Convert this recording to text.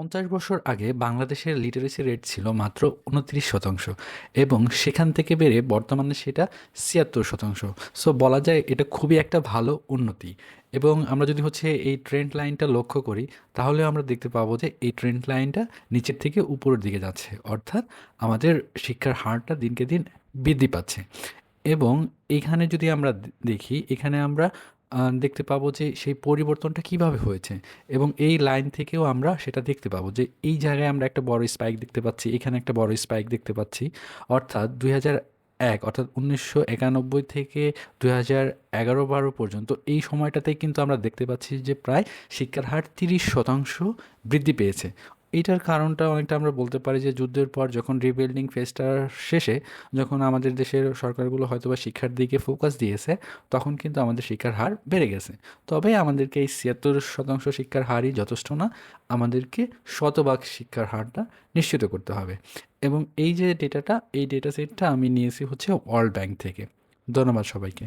পঞ্চাশ বছর আগে বাংলাদেশের লিটারেসি রেট ছিল মাত্র উনত্রিশ শতাংশ এবং সেখান থেকে বেড়ে বর্তমানে সেটা ছিয়াত্তর শতাংশ। সো বলা যায় এটা খুবই একটা ভালো উন্নতি। এবং আমরা যদি হচ্ছে এই ট্রেন্ড লাইনটা লক্ষ্য করি, তাহলে আমরা দেখতে পাবো যে এই ট্রেন্ড লাইনটা নিচের থেকে উপরের দিকে যাচ্ছে। অর্থাৎ আমাদের শিক্ষার হারটা দিনকে দিন বৃদ্ধি পাচ্ছে। এবং এখানে যদি আমরা দেখি, এখানে আমরা দেখতে পাবো যে সেই পরিবর্তনটা কীভাবে হয়েছে। এবং এই লাইন থেকেও আমরা সেটা দেখতে পাবো যে এই জায়গায় আমরা একটা বড় স্পাইক দেখতে পাচ্ছি, এখানে একটা বড় স্পাইক দেখতে পাচ্ছি। অর্থাৎ দুই এক, অর্থাৎ উনিশশো একানব্বই থেকে দু হাজার এগারো বারো পর্যন্ত এই সময়টাতেই কিন্তু আমরা দেখতে পাচ্ছি যে প্রায় শিক্ষার হার তিরিশ শতাংশ বৃদ্ধি পেয়েছে। এইটার কারণটা অনেকটা আমরা বলতে পারি যে যুদ্ধের পর যখন রিবিল্ডিং ফেজটার শেষে যখন আমাদের দেশের সরকারগুলো হয়তোবা শিক্ষার দিকে ফোকাস দিয়েছে, তখন কিন্তু আমাদের শিক্ষার হার বেড়ে গেছে। তবে আমাদেরকে এই ছিয়াত্তর শতাংশ শিক্ষার হারই যথেষ্ট না, আমাদেরকে শতভাগ শিক্ষার হারটা নিশ্চিত করতে হবে। এবং এই যে ডেটাটা এই ডেটা সেটটা আমি নিয়েছি হচ্ছে ওয়ার্ল্ড ব্যাংক থেকে। ধন্যবাদ সবাইকে।